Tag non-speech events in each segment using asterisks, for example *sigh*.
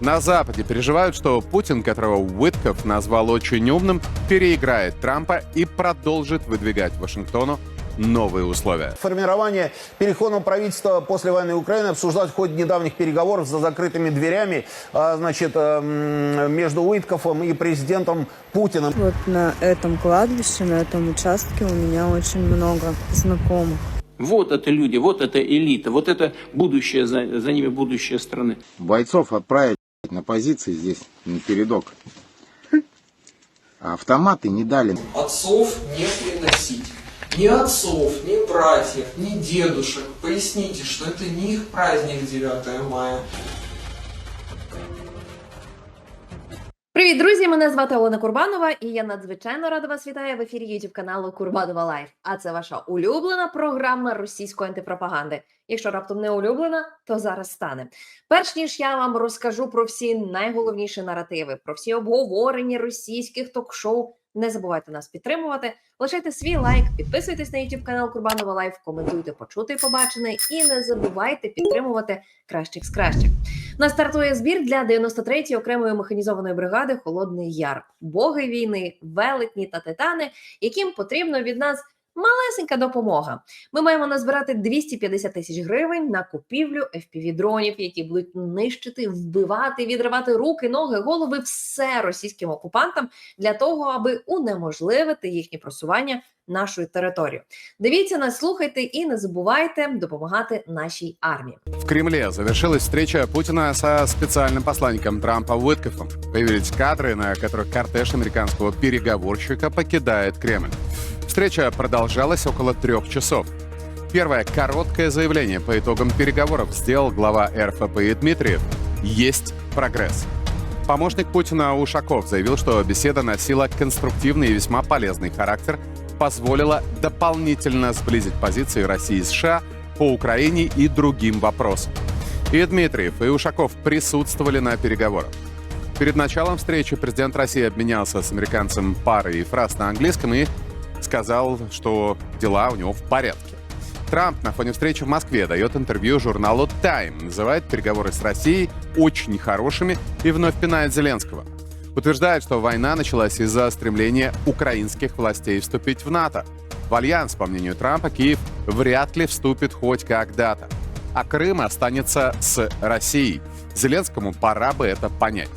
На Западе переживают, что Путин, которого Уитков назвал очень умным, переиграет Трампа и продолжит выдвигать Вашингтону новые условия. Формирование переходного правительства после войны Украины обсуждать в ходе недавних переговоров за закрытыми дверями а, значит, эм, между Уиткофом и президентом Путиным. Вот на этом кладбище, на этом участке у меня очень много знакомых. Вот это люди, вот это элита, вот это будущее, за, за ними будущее страны. бойцов отправить на позиции здесь, на передок. Автоматы не дали. Отцов не приносить. Ни отцов, ни братьев, ни дедушек. Поясните, что это не их праздник 9 мая. Привіт, друзі! Мене звати Олена Курбанова, і я надзвичайно рада вас вітаю в ефірі youtube каналу Курбанова Лайф. А це ваша улюблена програма російської антипропаганди. Якщо раптом не улюблена, то зараз стане. Перш ніж я вам розкажу про всі найголовніші наративи, про всі обговорення російських ток-шоу. Не забувайте нас підтримувати, лишайте свій лайк, підписуйтесь на youtube канал Курбанова Лайф, коментуйте, почути і побачене, і не забувайте підтримувати кращих з кращих. На стартує збір для 93-ї окремої механізованої бригади Холодний Яр, боги війни, велетні та титани, яким потрібно від нас малесенька допомога. Ми маємо назбирати 250 тисяч гривень на купівлю fpv дронів, які будуть нищити, вбивати, відривати руки, ноги, голови, все російським окупантам для того, аби унеможливити їхнє просування нашою територією. Дивіться нас, слухайте і не забувайте допомагати нашій армії. В Кремле завершилась встреча Путина со специальным посланником Трампа Уиткофом. Появились кадры, на которых кортеж американского переговорщика покидает Кремль. Встреча продолжалась около трех часов. Первое короткое заявление по итогам переговоров сделал глава РФПИ Дмитриев. Есть прогресс. Помощник Путина Ушаков заявил, что беседа носила конструктивный и весьма полезный характер, позволила дополнительно сблизить позиции России и США по Украине и другим вопросам. И Дмитриев, и Ушаков присутствовали на переговорах. Перед началом встречи президент России обменялся с американцем парой фраз на английском и сказал, что дела у него в порядке. Трамп на фоне встречи в Москве дает интервью журналу Time, называет переговоры с Россией очень хорошими и вновь пинает Зеленского. Утверждает, что война началась из-за стремления украинских властей вступить в НАТО. В альянс, по мнению Трампа, Киев вряд ли вступит хоть когда-то. А Крым останется с Россией. Зеленскому пора бы это понять.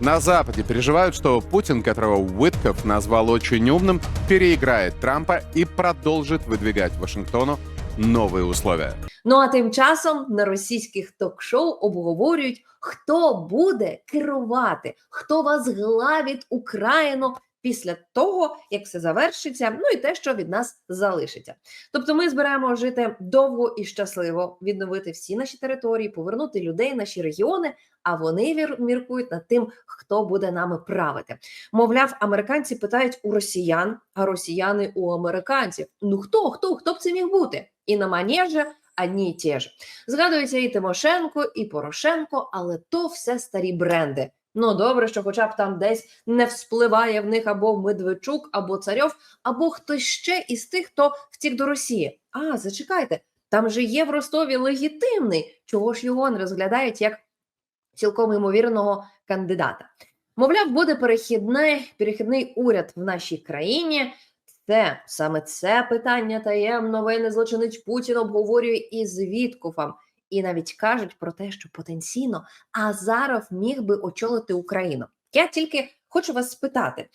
На Западе переживают, что Путин, которого Уитков назвал очень умным, переиграет Трампа и продолжит выдвигать Вашингтону новые условия. Ну а тим часом на російських ток-шоу обговорюють, хто буде керувати, хто возглавить Україну після того, як все завершиться, ну і те, що від нас залишиться. Тобто, ми збираємо жити довго і щасливо, відновити всі наші території, повернути людей, наші регіони. А вони міркують над тим, хто буде нами правити. Мовляв, американці питають у росіян, а росіяни у американців. Ну хто, хто, хто б це міг бути? І на манежі одні й ті ж. Згадується і Тимошенко, і Порошенко, але то все старі бренди. Ну добре, що хоча б там десь не вспливає в них або Медведчук, або Царьов, або хтось ще із тих, хто втік до Росії. А, зачекайте, там же є в Ростові легітимний. Чого ж його не розглядають як цілком ймовірного кандидата? Мовляв, буде перехідний, перехідний уряд в нашій країні. Це саме це питання таємно воєнний злочинець Путін обговорює із Віткофом. І навіть кажуть про те, що потенційно Азаров міг би очолити Україну. Я тільки хочу вас спитати: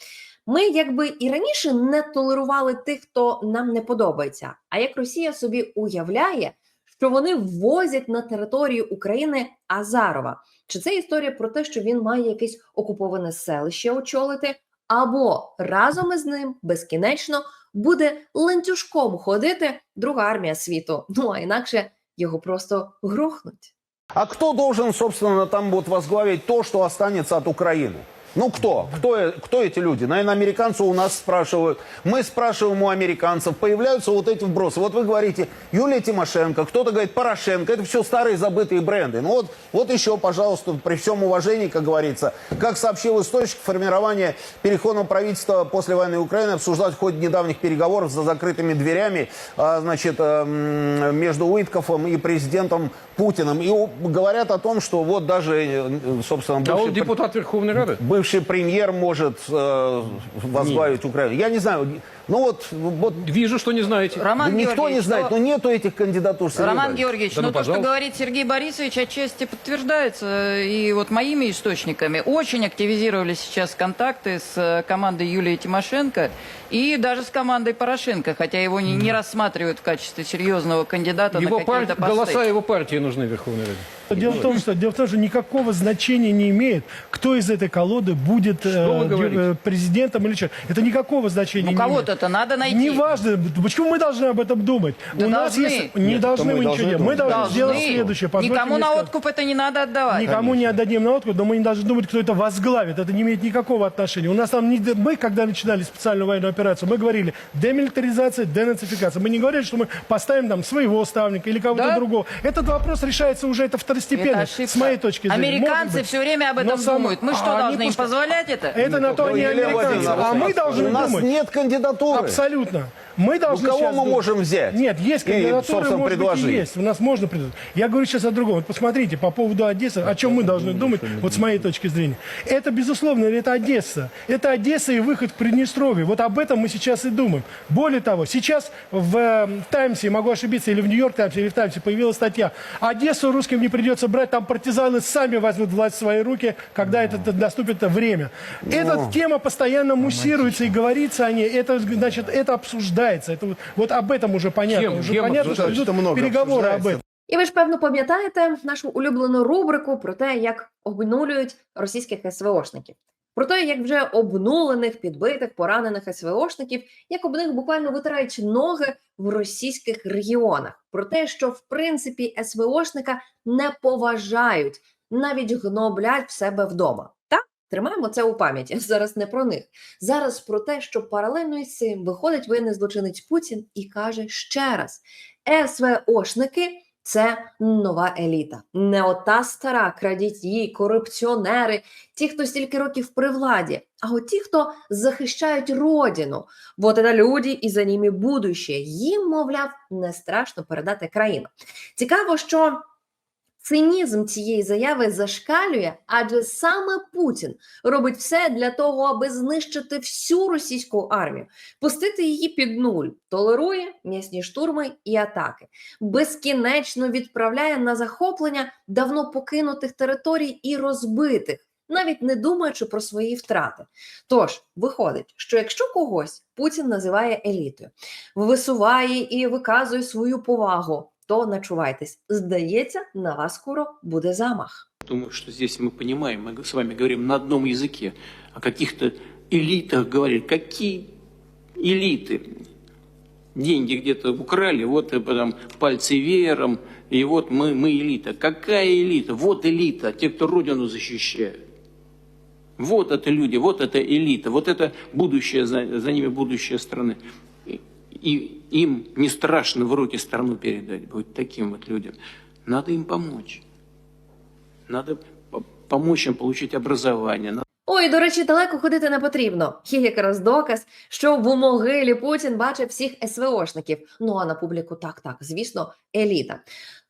ми якби і раніше не толерували тих, хто нам не подобається. А як Росія собі уявляє, що вони ввозять на територію України Азарова? Чи це історія про те, що він має якесь окуповане селище очолити, або разом із ним безкінечно буде ланцюжком ходити друга армія світу? *laughs* Ну а інакше його просто грохнуть. А хто должен, собственно, там вот возглавить то, що останется от Украины? Ну кто? Кто, э- кто эти люди? Наверное, американцы у нас спрашивают. Мы спрашиваем у американцев. Появляются вот эти вбросы. Вот вы говорите, Юлия Тимошенко, кто-то говорит Порошенко. Это все старые забытые бренды. Ну вот, вот еще, пожалуйста, при всем уважении, как говорится, как сообщил источник, формирование переходного правительства после войны Украины обсуждать в ходе недавних переговоров за закрытыми дверями а, значит, эм, между Уиткофом и президентом Путиным. И говорят о том, что вот даже, э, собственно, А бывший он депутат Верховной Рады? бывший премьер может э, возглавить Украину. Я не знаю. Ну вот, вот Вижу, что не знаете. Роман да никто не Георгиевич, знает, ну, но нету этих кандидатур. Сергей Роман Борисович. Георгиевич, Да ну, ну, то, что пожалуйста. говорит Сергей Борисович, отчасти подтверждается. И вот моими источниками очень активизировались сейчас контакты с э, командой Юлии Тимошенко И даже с командой Порошенко, хотя его не, не рассматривают в качестве серьезного кандидата Его на пар- какие-то посты. голоса его партии нужны в Верховной Раде. Дело в том, что дело в том, что никакого значения не имеет, кто из этой колоды будет э, э, президентом или что. Это никакого значения Ну, не имеет. кого-то-то надо найти. Неважно, почему мы должны об этом думать? Да У нас должны. есть не Нет, должны мы ничего делать. Мы должны Должны. сделать следующее. Позвольте Никому на сказать. откуп это не надо отдавать. Никому не отдадим на откуп, но мы не должны думать, кто это возглавит. Это не имеет никакого отношения. У нас там не, мы, когда начинали специальную военную операцию, мы говорили демилитаризация, денацификация. Мы не говорили, что мы поставим там своего ставника или кого-то Да? другого. Этот вопрос решается уже это второстепенно, Это ошибка. с моей точки зрения. Может Американцы быть. все время об этом Но сам- думают. Мы что, А, они должны им просто- позволять это? Это на то Ну, не Елена американцы, Владимировна, а мы должны у нас думать. нет кандидатуры. Абсолютно. Мы должны кого сейчас мы можем взять? Нет, есть И, кандидатуры, собственно, может быть, и предложить. есть. У нас можно предложить. Я говорю сейчас о другом. Вот посмотрите, по поводу Одессы, о чем мы должны думать, вот с моей точки зрения. Это, безусловно, это Одесса. Это Одесса и выход в Приднестровье. Вот об этом мы сейчас и думаем. Более того, сейчас в э, Таймсе, могу ошибиться, или в Нью-Йорк Таймсе, или в Таймсе появилась статья. Одессу русским не придется брать, там партизаны сами возьмут власть в свои руки, когда это это наступит время. Эта тема постоянно муссируется и говорится о ней. Это, значит, это обсуждается. Это вот, вот об этом уже понятно. Кем? уже Кем понятно, что обсуждается? идут много переговоры об обсуждается. этом. І ви ж певно пам'ятаєте нашу улюблену рубрику про те, як обнулюють російських СВОшників. Про те, як вже обнулених, підбитих, поранених СВОшників, як об них буквально витирають ноги в російських регіонах. Про те, що в принципі СВОшника не поважають, навіть гноблять в себе вдома. Тримаємо це у пам'яті. *laughs* Зараз не про них. Зараз про те, що паралельно із цим виходить воєнний злочинець Путін і каже ще раз: СВОшники це нова еліта. Не ота стара крадіть корупціонери, ті, хто стільки років при владі, а от ті, хто захищають родину. Вот это люди, і за ними будущее. Їм, мовляв, не страшно передати країну. Цікаво, що цинізм цієї заяви зашкалює, адже саме Путін робить все для того, аби знищити всю російську армію, пустити її під нуль, толерує м'ясні штурми і атаки, безкінечно відправляє на захоплення давно покинутих територій і розбитих. Навіть не думаючи про свої втрати. Тож виходить, що якщо когось Путін називає елітою, висуває і виказує свою повагу, то начувайтесь, здається, на вас скоро буде замах. Думаю, что здесь мы понимаем, мы с вами говорим на одном языке. О каких-то элитах говорили. Какие элиты? Деньги где-то украли, вот и потом пальцы веером, и вот мы, мы элита. Какая элита? Вот элита, те, кто Родину защищают. Вот это люди, вот это элита, вот это будущее, за, за ними будущее страны. И, им не страшно в руки страну передать, будет таким вот людям. Надо им помочь. Надо помочь им получить образование. Ой, до речі, далеко ходити не потрібно. Є якраз доказ, що в могилі Путін бачив всіх СВОшників. Ну а на публіку так, так, звісно, еліта.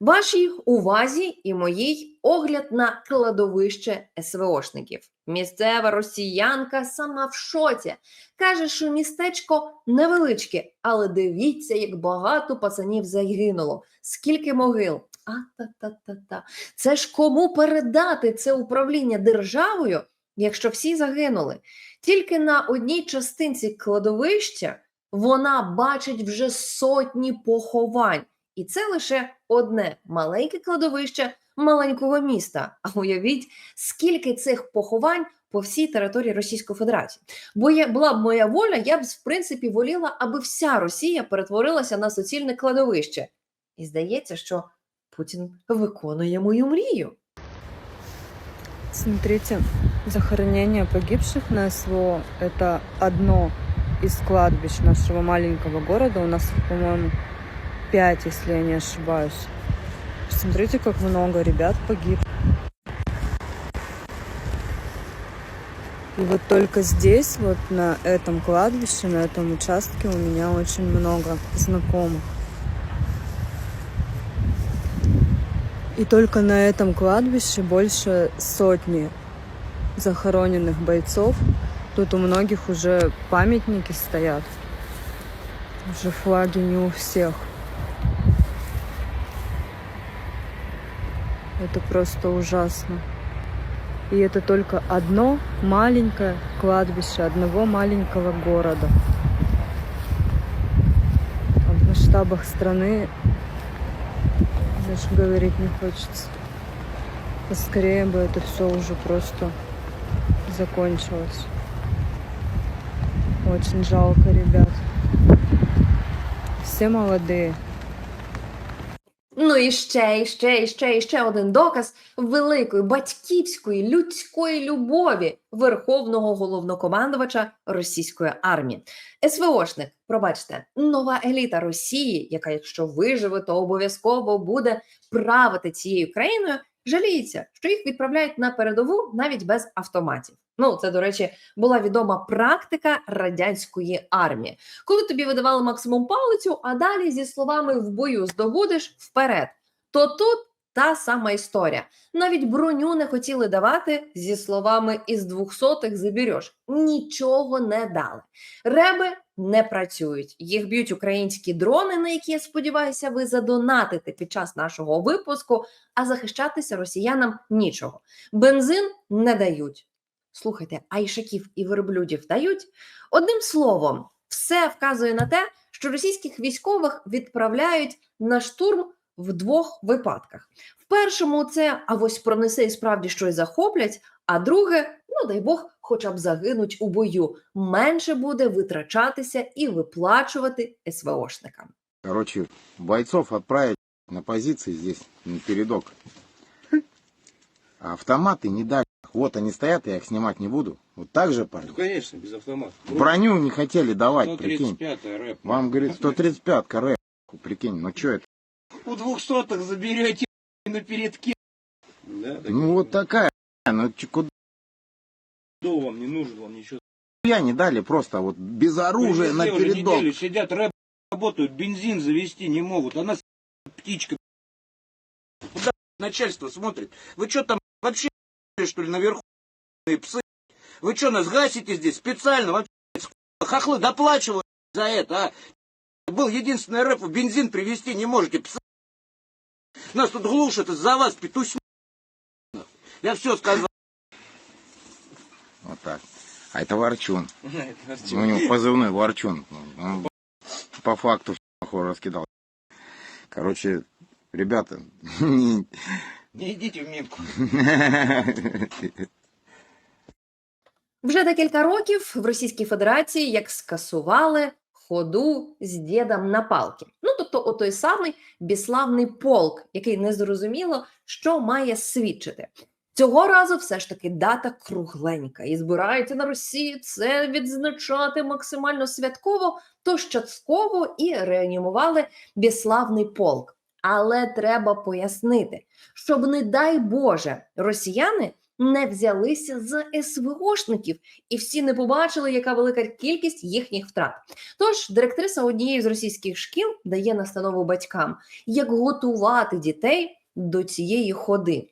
Вашій увазі і моїй огляд на кладовище СВОшників. Місцева росіянка сама в шоці. Каже, що містечко невеличке, але дивіться, як багато пацанів загинуло. Скільки могил. А та та та та. Це ж кому передати це управління державою? Якщо всі загинули. Тільки на одній частинці кладовища вона бачить вже сотні поховань. І це лише одне маленьке кладовище маленького міста. А уявіть, скільки цих поховань по всій території Російської Федерації. Бо я була б моя воля, я б в принципі воліла, аби вся Росія перетворилася на суцільне кладовище. І здається, що Путін виконує мою мрію. Смотрите, захоронение погибших на СВО – это одно из кладбищ нашего маленького города. У нас, по-моему, пять, если я не ошибаюсь. Смотрите, как много ребят погиб. И вот только здесь, вот на этом кладбище, на этом участке у меня очень много знакомых. И только на этом кладбище больше сотни захороненных бойцов. Тут у многих уже памятники стоят. Уже флаги не у всех. Это просто ужасно. И это только одно маленькое кладбище одного маленького города. А в масштабах страны даже говорить не хочется. Поскорее бы это все уже просто закончилось. Очень жалко ребят. Все молодые. Ну і ще, і ще, і ще, і ще один доказ великої батьківської людської любові верховного головнокомандувача російської армії. СВОшник, пробачте, нова еліта Росії, яка, якщо виживе, то обов'язково буде правити цією країною. Жаліється, що їх відправляють на передову навіть без автоматів. Ну, це, до речі, була відома практика радянської армії коли тобі видавали максимум палицю, а далі зі словами в бою здобудеш вперед. То тут та сама історія. Навіть броню не хотіли давати зі словами із двохсотих забереш. Нічого не дали. Реби не працюють. Їх б'ють українські дрони, на які я сподіваюся, ви задонатите під час нашого випуску, а захищатися росіянам нічого. Бензин не дають. Слухайте, а ішаків і верблюдів дають? Одним словом, все вказує на те, що російських військових відправляють на штурм в двох випадках. В першому це а ось пронесе і справді щось захоплять. А друге, ну дай Бог, хоча б загинуть у бою. Менше буде витрачатися і виплачувати СВОшникам. Короче, бойцов отправить на позиции здесь, на передок. Автоматы не дали. Вот они стоят, я их снимать не буду. Вот так же, парни. Конечно, без автомата. Броню не хотели давать, прикинь. рэп. Вам, говорит, 135-ка рэп. Прикинь, ну что это? У двухсотых заберете на передке. Да, Ну вот такая, ну чё, куда Кто вам не нужен, вам ничего. я не дали просто вот без оружия на передок. сидят, рэп работают, бензин завести не могут. Она птичка. Куда начальство смотрит? Вы что там вообще что ли наверху псы? Вы что нас гасите здесь специально? Вообще хохлы доплачивают за это, а? Был единственный рэп, бензин привезти не можете, псы. Нас тут глушат из-за вас, петусь. Я все сказал. Вот так. А *laughs* это Ворчун. У него позывной Ворчун. Он по факту всё раскидал. Короче, ребята, *laughs* не- идите в минку. Вже декілька років в Російській Федерації як скасували ходу з дідом на палки. Ну тобто, отой самий біславний полк, який не зрозуміло, що має свідчити. Цього разу все ж таки дата кругленька і збираються на Росії це відзначати максимально святково, тож частково і реанімували біславний полк. Але треба пояснити, щоб, не дай Боже, росіяни не взялися з СВОшників, і всі не побачили, яка велика кількість їхніх втрат. Тож директриса однієї з російських шкіл дає настанову батькам, як готувати дітей до цієї ходи.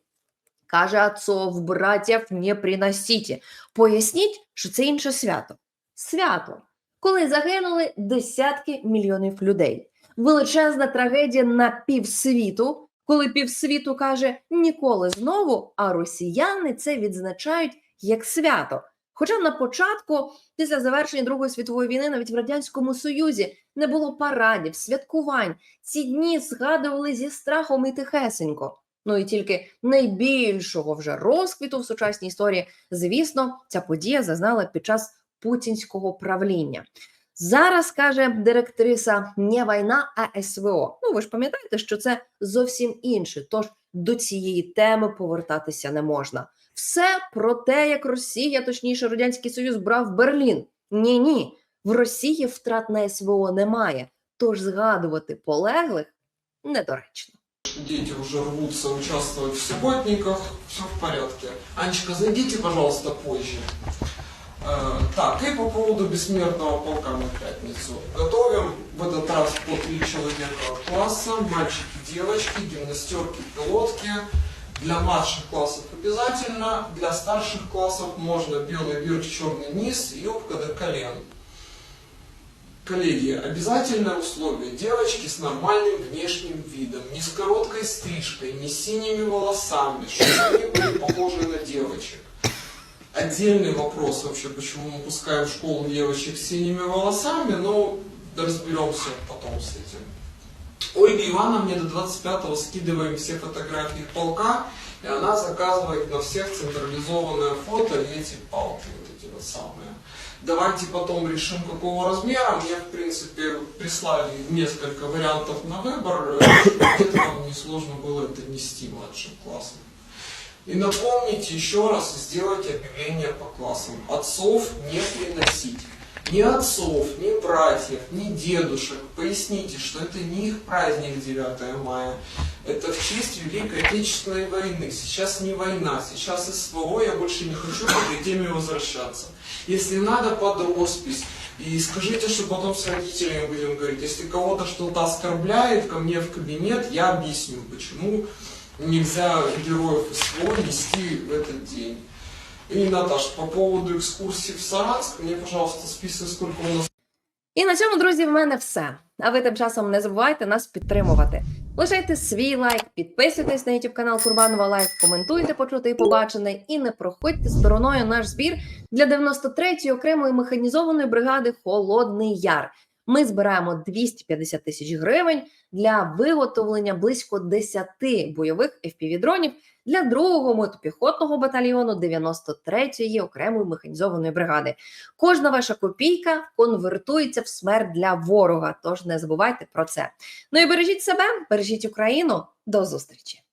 Каже отцов, братів не приносіть. Поясніть, що це інше свято. Свято, коли загинули десятки мільйонів людей. Величезна трагедія на півсвіту, коли півсвіту каже ніколи знову, а росіяни це відзначають як свято. Хоча на початку, після завершення Другої світової війни, навіть в Радянському Союзі не було парадів, святкувань. Ці дні згадували зі страхом і тихесенько. Ну і тільки найбільшого вже розквіту в сучасній історії, звісно, ця подія зазнала під час путінського правління. Зараз каже директриса, не війна, а СВО. Ну ви ж пам'ятаєте, що це зовсім інше. Тож до цієї теми повертатися не можна. Все про те, як Росія, точніше, Радянський Союз брав Берлін. Ні, ні, в Росії втрат на СВО немає. Тож згадувати полеглих недоречно. Дети уже рвутся участвовать в субботниках, все в порядке. Анечка, зайдите, пожалуйста, позже. Э, так, и по поводу бессмертного полка на пятницу. Готовим в этот раз по три человека класса, мальчики, девочки, гимнастерки, пилотки. Для младших классов обязательно, для старших классов можно белый верх, черный низ юбка до колен. Коллеги, обязательное условие. Девочки с нормальным внешним видом, не с короткой стрижкой, не с синими волосами, чтобы они были похожи на девочек. Отдельный вопрос вообще, почему мы пускаем в школу девочек с синими волосами, но разберемся потом с этим. Ольге Ивановне до 25-го скидываем все фотографии полка, и она заказывает на всех централизованное фото и эти палки, вот эти вот самые. Давайте потом решим, какого размера. Мне, в принципе, прислали несколько вариантов на выбор, э, где-то вам несложно было это нести младшим классом. И напомните еще раз, сделайте объявление по классам. Отцов не приносить. Ни отцов, ни братьев, ни дедушек. Поясните, что это не их праздник 9 мая. Это в честь Великой Отечественной войны. Сейчас не война, сейчас СВО, я больше не хочу к этой теме возвращаться. Если надо, под роспись. И скажите, что потом с родителями будем говорить. Если кого-то что-то оскорбляет, ко мне в кабинет, я объясню, почему нельзя героев СВО нести в этот день. И, Наташ, по поводу экскурсии в Саранск, мне, пожалуйста, список, сколько у нас І на цьому, друзі, в мене все. А ви тим часом не забувайте нас підтримувати. Лишайте свій лайк, підписуйтесь на YouTube канал Курбанова Лайф, коментуйте почути і побачене, і не проходьте стороною наш збір для 93-ї окремої механізованої бригади Холодний Яр. Ми збираємо 250 тисяч гривень для виготовлення близько 10 бойових FPV-дронів для другого мотопіхотного батальйону 93-ї окремої механізованої бригади. Кожна ваша копійка конвертується в смерть для ворога. Тож не забувайте про це. Ну і бережіть себе, бережіть Україну. До зустрічі!